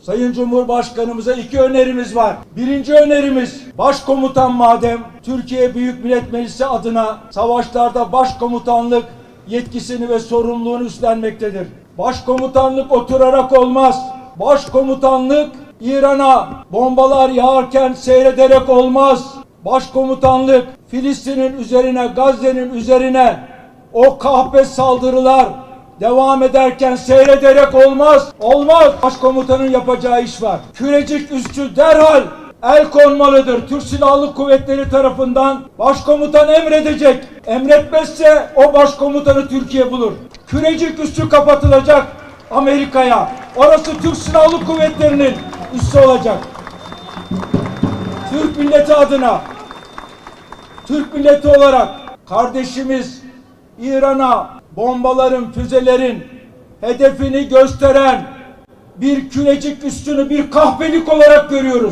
Sayın Cumhurbaşkanımıza iki önerimiz var. Birinci önerimiz başkomutan madem Türkiye Büyük Millet Meclisi adına savaşlarda başkomutanlık yetkisini ve sorumluluğunu üstlenmektedir. Başkomutanlık oturarak olmaz. Başkomutanlık İran'a bombalar yağarken seyrederek olmaz. Başkomutanlık Filistin'in üzerine, Gazze'nin üzerine o kahpe saldırılar devam ederken seyrederek olmaz. Olmaz. Başkomutanın yapacağı iş var. Kürecik üstü derhal el konmalıdır. Türk Silahlı Kuvvetleri tarafından başkomutan emredecek. Emretmezse o başkomutanı Türkiye bulur. Kürecik üstü kapatılacak Amerika'ya. Orası Türk Silahlı Kuvvetleri'nin üssü olacak. Türk milleti adına Türk milleti olarak kardeşimiz İran'a bombaların, füzelerin hedefini gösteren bir kürecik üstünü bir kahpelik olarak görüyoruz.